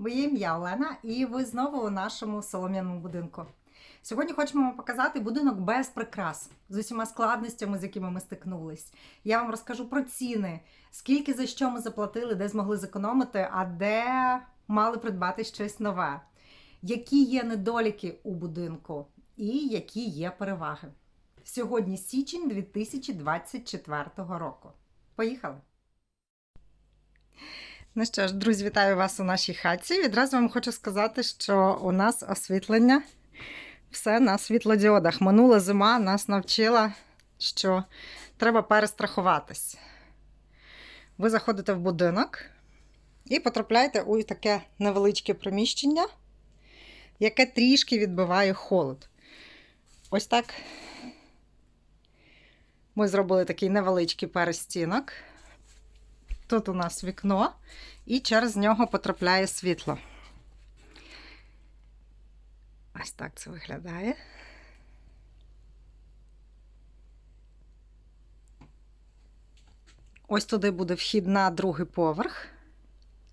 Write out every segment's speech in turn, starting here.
Моє ім'я Олена, і ви знову у нашому солом'яному будинку. Сьогодні хочемо вам показати будинок без прикрас з усіма складностями, з якими ми стикнулись. Я вам розкажу про ціни, скільки за що ми заплатили, де змогли зекономити, а де мали придбати щось нове, які є недоліки у будинку і які є переваги. Сьогодні січень 2024 року. Поїхали! Ну що ж, друзі, вітаю вас у нашій хаті. Відразу вам хочу сказати, що у нас освітлення все на світлодіодах. Минула зима нас навчила, що треба перестрахуватись. Ви заходите в будинок і потрапляєте у таке невеличке приміщення, яке трішки відбиває холод. Ось так ми зробили такий невеличкий перестінок. Тут у нас вікно, і через нього потрапляє світло. Ось так це виглядає. Ось туди буде вхід на другий поверх.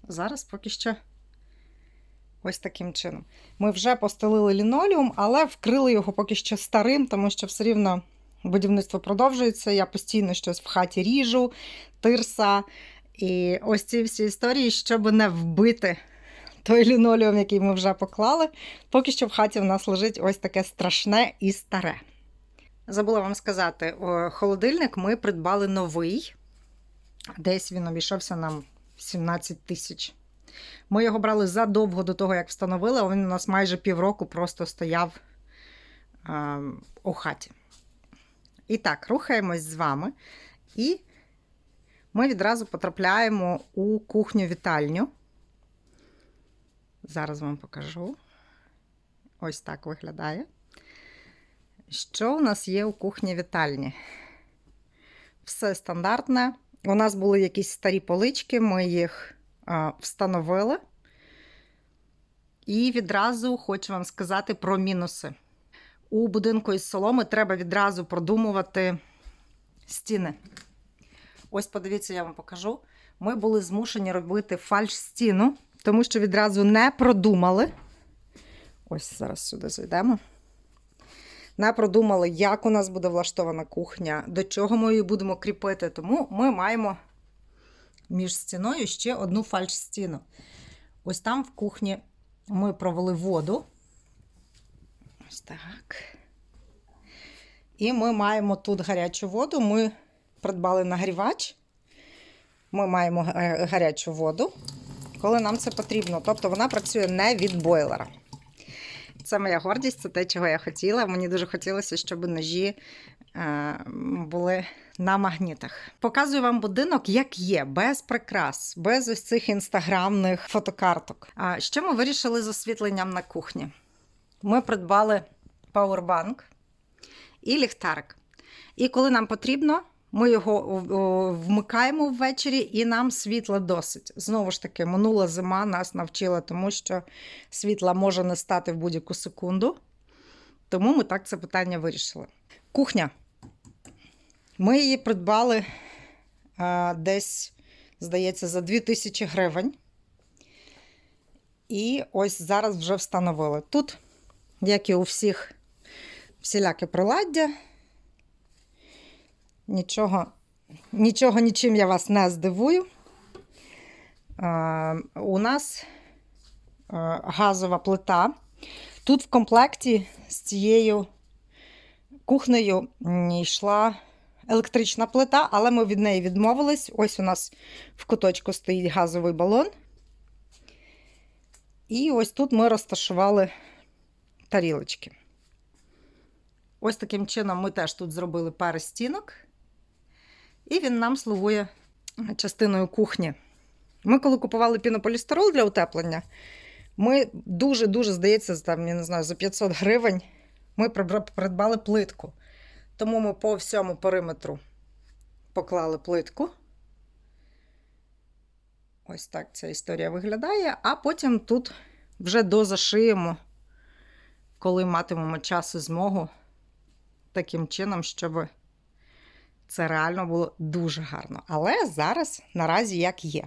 Зараз поки що ось таким чином. Ми вже постелили лінолеум, але вкрили його поки що старим, тому що все рівно будівництво продовжується. Я постійно щось в хаті ріжу, тирса. І ось ці всі історії, щоб не вбити той лінолеум, який ми вже поклали. Поки що в хаті в нас лежить ось таке страшне і старе. Забула вам сказати, холодильник ми придбали новий. Десь він обійшовся нам 17 тисяч. Ми його брали задовго до того, як встановили, а він у нас майже півроку просто стояв е, у хаті. І так, рухаємось з вами. І ми відразу потрапляємо у кухню-вітальню. Зараз вам покажу. Ось так виглядає. Що у нас є у кухні-вітальні? Все стандартне. У нас були якісь старі полички, ми їх встановили. І відразу хочу вам сказати про мінуси. У будинку із соломи треба відразу продумувати стіни. Ось подивіться, я вам покажу. Ми були змушені робити фальш-стіну, тому що відразу не продумали. Ось зараз сюди зайдемо. Не продумали, як у нас буде влаштована кухня, до чого ми її будемо кріпити. Тому ми маємо між стіною ще одну фальш-стіну. Ось там в кухні ми провели воду. Ось так. І ми маємо тут гарячу воду. Ми придбали нагрівач. Ми маємо гарячу воду, коли нам це потрібно. Тобто вона працює не від бойлера. Це моя гордість, це те, чого я хотіла. Мені дуже хотілося, щоб ножі е, були на магнітах. Показую вам будинок, як є, без прикрас, без ось цих інстаграмних фотокарток. А що ми вирішили з освітленням на кухні? Ми придбали пауербанк і ліхтарик. І коли нам потрібно, ми його вмикаємо ввечері, і нам світла досить. Знову ж таки, минула зима нас навчила, тому що світла може не стати в будь-яку секунду. Тому ми так це питання вирішили. Кухня. Ми її придбали а, десь, здається, за 2000 гривень. І ось зараз вже встановили. Тут, як і у всіх, всіляке приладдя. Нічого, нічого нічим я вас не здивую. Е, у нас е, газова плита. Тут в комплекті з цією кухнею йшла електрична плита, але ми від неї відмовились. Ось у нас в куточку стоїть газовий балон. І ось тут ми розташували тарілочки. Ось таким чином ми теж тут зробили перестінок. І він нам слугує частиною кухні. Ми, коли купували пінополістирол для утеплення, ми дуже-дуже, здається, там, я не знаю, за 500 гривень ми придбали плитку. Тому ми по всьому периметру поклали плитку. Ось так ця історія виглядає. А потім тут вже дозашиємо, коли матимемо час і змогу, таким чином, щоб Це реально було дуже гарно. Але зараз наразі як є.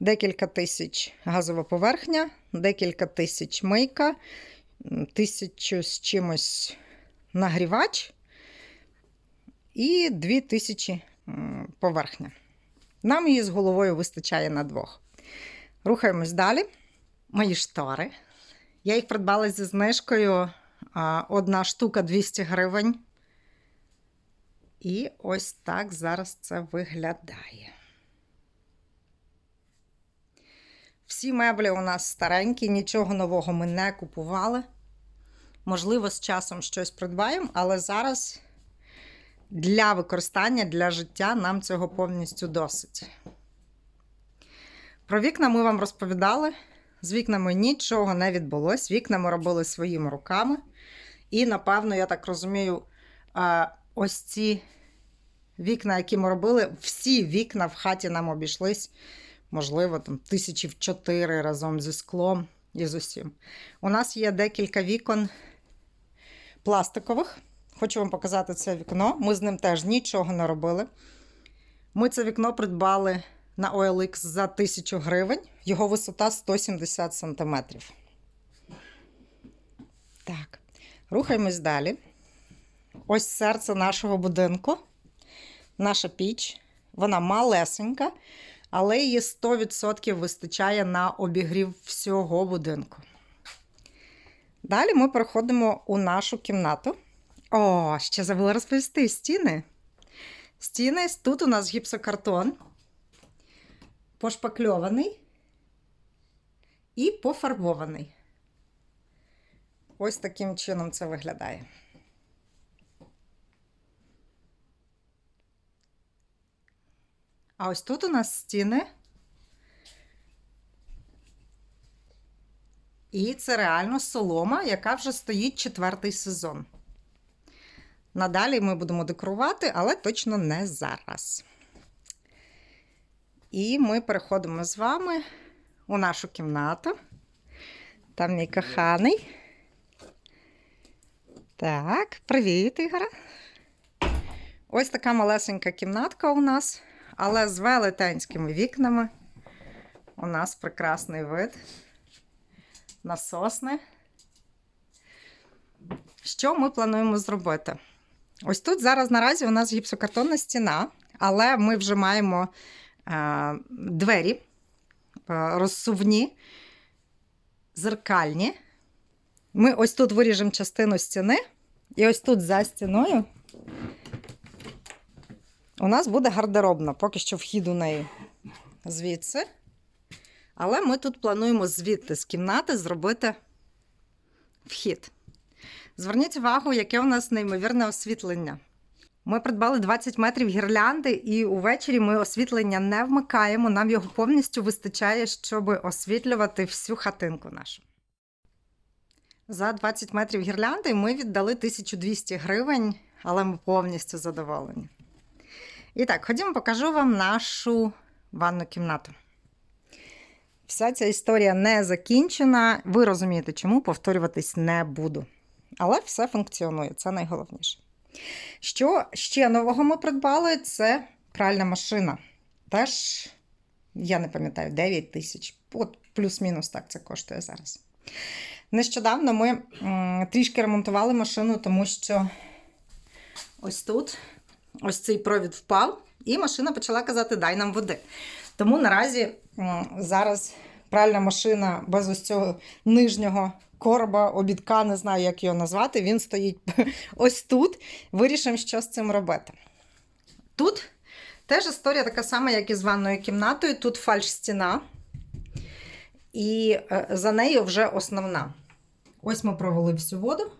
Декілька тисяч газова поверхня, декілька тисяч мийка, тисячу з чимось нагрівач і дві тисячі поверхня. Нам її з головою вистачає на двох. Рухаємось далі. Мої штори. Я їх придбала зі знижкою. Одна штука 200 гривень. І ось так зараз це виглядає. Всі меблі у нас старенькі, нічого нового ми не купували. Можливо, з часом щось придбаємо, але зараз для використання, для життя нам цього повністю досить. Про вікна ми вам розповідали. З вікнами нічого не відбулось. Вікна ми робили своїми руками. І, напевно, я так розумію, а, ось ці вікна, які ми робили, всі вікна в хаті нам обійшлись, можливо, там тисячі в чотири разом зі склом і з усім. У нас є декілька вікон пластикових. Хочу вам показати це вікно. Ми з ним теж нічого не робили. Ми це вікно придбали на OLX за 1000 гривень. Його висота 170 см. Так, рухаємось далі. Ось серце нашого будинку. Наша піч. Вона малесенька, але її 100% вистачає на обігрів всього будинку. Далі ми переходимо у нашу кімнату. О, ще забула розповісти стіни. Стіни тут у нас гіпсокартон, пошпакльований і пофарбований. Ось таким чином це виглядає. А ось тут у нас стіни. І це реально солома, яка вже стоїть четвертий сезон. Надалі ми будемо декорувати, але точно не зараз. І ми переходимо з вами у нашу кімнату. Там мій коханий. Так, привіт, Ігоре. Ось така малесенька кімнатка у нас, але з велетенськими вікнами. У нас прекрасний вид на сосни. Що ми плануємо зробити? Ось тут зараз наразі у нас гіпсокартонна стіна, але ми вже маємо е, двері е, розсувні, зеркальні. Ми ось тут виріжемо частину стіни, і ось тут за стіною у нас буде гардеробна, поки що вхід у неї звідси. Але ми тут плануємо звідти з кімнати зробити вхід. Зверніть увагу, яке у нас неймовірне освітлення. Ми придбали 20 метрів гірлянди, і увечері ми освітлення не вмикаємо. Нам його повністю вистачає, щоб освітлювати всю хатинку нашу. За 20 метрів гірлянди ми віддали 1200 гривень, але ми повністю задоволені. І так, ходімо, покажу вам нашу ванну кімнату. Вся ця історія не закінчена. Ви розумієте, чому повторюватись не буду. Але все функціонує, це найголовніше. Що ще нового ми придбали? Це пральна машина. Теж, я не пам'ятаю, 9 тисяч. От плюс-мінус так це коштує зараз. Нещодавно ми трішки ремонтували машину, тому що ось тут ось цей провід впав, і машина почала казати: дай нам води. Тому наразі зараз пральна машина без ось цього нижнього короба, обідка, не знаю, як його назвати. Він стоїть ось тут. Вирішимо, що з цим робити. Тут теж історія така сама, як і з ванною кімнатою. Тут фальш-стіна, і е, за нею вже основна. Ось ми провели всю воду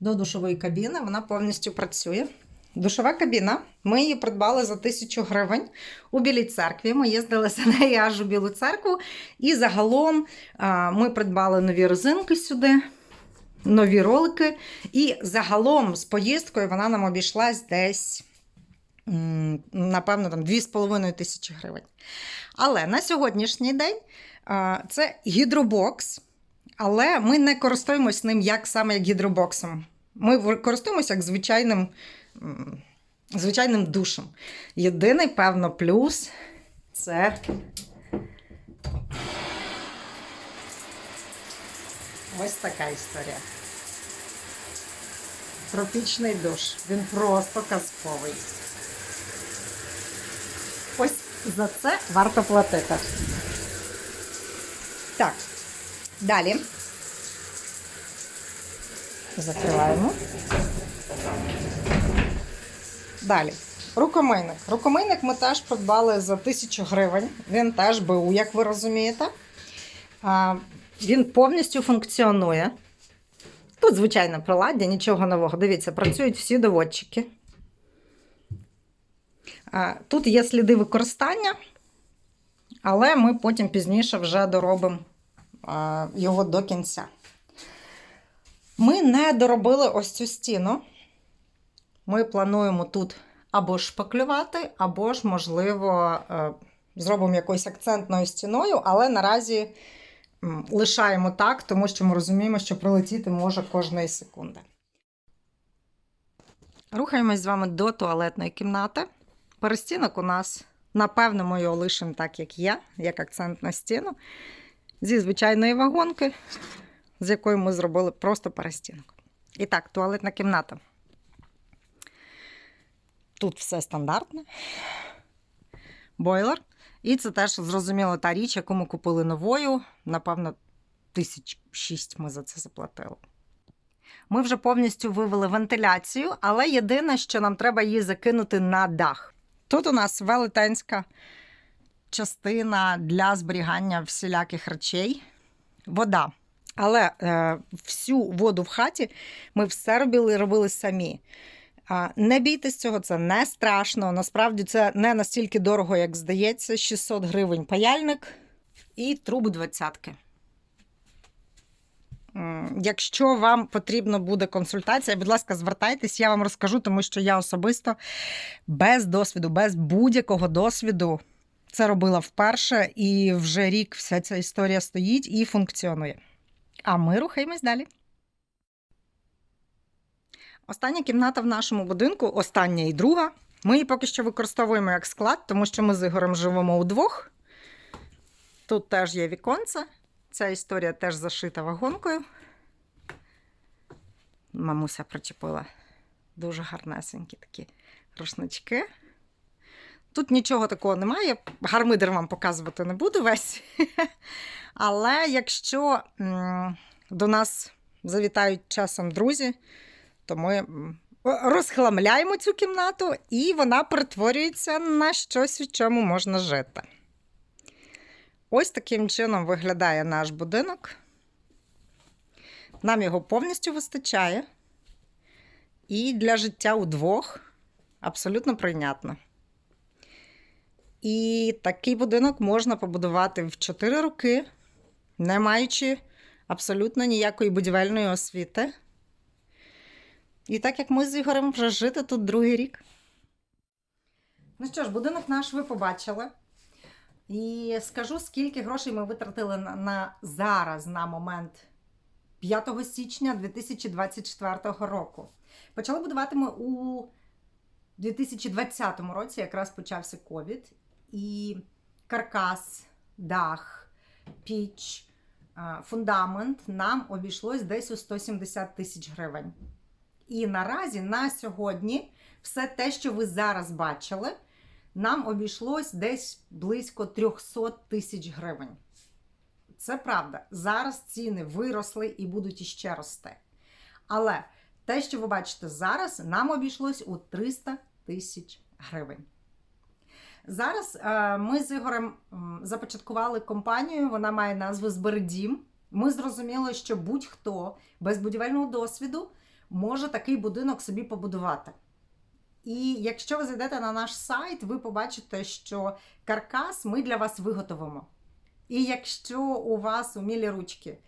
до душової кабіни, вона повністю працює. Душова кабіна. Ми її придбали за тисячу гривень у Білій церкві. Ми їздили за нею аж у Білу церкву. І загалом ми придбали нові резинки сюди, нові ролики. І загалом з поїздкою вона нам обійшлась десь, напевно, там 2,5 тисячі гривень. Але на сьогоднішній день це гідробокс, але ми не користуємось ним як саме як гідробоксом. Ми користуємося як звичайним звичайним душем. Єдиний, певно, плюс це ось така історія. Тропічний душ. Він просто казковий. Ось за це варто платити. Так, далі. Закриваємо. Далі. Рукомийник. Рукомийник ми теж придбали за 1000 гривень. Він теж БУ, як ви розумієте. Він повністю функціонує. Тут звичайне приладдя, нічого нового. Дивіться, працюють всі доводчики. Тут є сліди використання, але ми потім пізніше вже доробимо його до кінця. Ми не доробили ось цю стіну. Ми плануємо тут або шпаклювати, або ж, можливо, е, зробимо якоюсь акцентною стіною, але наразі лишаємо так, тому що ми розуміємо, що прилетіти може кожної секунди. Рухаємось з вами до туалетної кімнати. Перестінок у нас, напевно, ми його лишимо так, як є, як акцент на стіну, зі звичайної вагонки, з якої ми зробили просто перестінок. І так, туалетна кімната. Тут все стандартне. Бойлер. І це теж зрозуміло та річ, яку ми купили новою. Напевно, тисяч шість ми за це заплатили. Ми вже повністю вивели вентиляцію, але єдине, що нам треба її закинути на дах. Тут у нас велетенська частина для зберігання всіляких речей. Вода. Але е, всю воду в хаті ми все робили робили самі. Не бійтесь цього, це не страшно. Насправді це не настільки дорого, як здається. 600 гривень паяльник і труби двадцятки. Якщо вам потрібна буде консультація, будь ласка, звертайтесь, я вам розкажу, тому що я особисто без досвіду, без будь-якого досвіду це робила вперше, і вже рік вся ця історія стоїть і функціонує. А ми рухаємось далі. Остання кімната в нашому будинку, остання і друга. Ми її поки що використовуємо як склад, тому що ми з Ігорем живемо удвох. Тут теж є віконце. Ця історія теж зашита вагонкою. Мамуся причепила дуже гарнесенькі такі рушнички. Тут нічого такого немає. Гармидер вам показувати не буду весь. Але якщо до нас завітають часом друзі, то ми розхламляємо цю кімнату, і вона перетворюється на щось, у чому можна жити. Ось таким чином виглядає наш будинок. Нам його повністю вистачає. І для життя удвох абсолютно прийнятно. І такий будинок можна побудувати в 4 роки, не маючи абсолютно ніякої будівельної освіти. І так як ми з Ігорем вже жити тут другий рік. Ну що ж, будинок наш ви побачили. І скажу, скільки грошей ми витратили на, на зараз, на момент 5 січня 2024 року. Почали будувати ми у 2020 році, якраз почався ковід, і каркас, дах, піч, фундамент нам обійшлось десь у 170 тисяч гривень. І наразі на сьогодні все те, що ви зараз бачили, нам обійшлось десь близько 300 тисяч гривень. Це правда. Зараз ціни виросли і будуть іще рости. Але те, що ви бачите зараз, нам обійшлось у 300 тисяч гривень. Зараз е, ми з Ігорем започаткували компанію, вона має назву Збердім. Ми зрозуміли, що будь-хто без будівельного досвіду може такий будинок собі побудувати. І якщо ви зайдете на наш сайт, ви побачите, що каркас ми для вас виготовимо. І якщо у вас умілі ручки,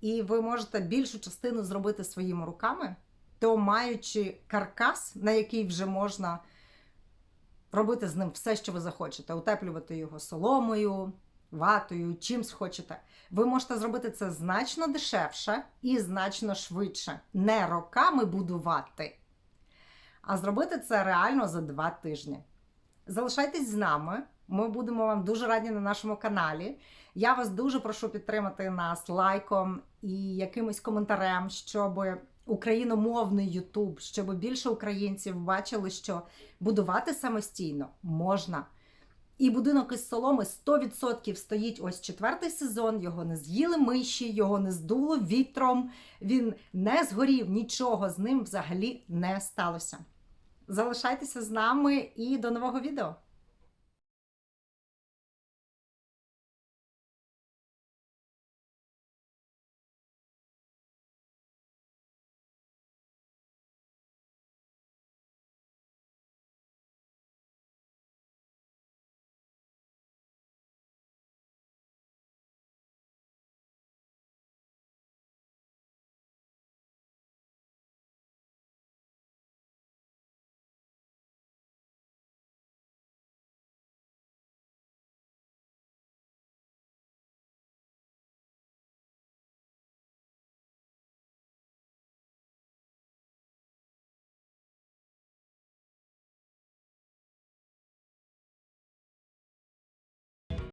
і ви можете більшу частину зробити своїми руками, то маючи каркас, на який вже можна робити з ним все, що ви захочете, утеплювати його соломою, ватою, чим схочете, ви можете зробити це значно дешевше і значно швидше. Не роками будувати, А зробити це реально за два тижні. Залишайтесь з нами. Ми будемо вам дуже раді на нашому каналі. Я вас дуже прошу підтримати нас лайком і якимось коментарем, щоб україномовний Ютуб, щоб більше українців бачили, що будувати самостійно можна. І будинок із соломи 100% стоїть ось четвертий сезон. Його не з'їли миші, його не здуло вітром. Він не згорів, нічого з ним взагалі не сталося. Залишайтеся з нами і до нового відео!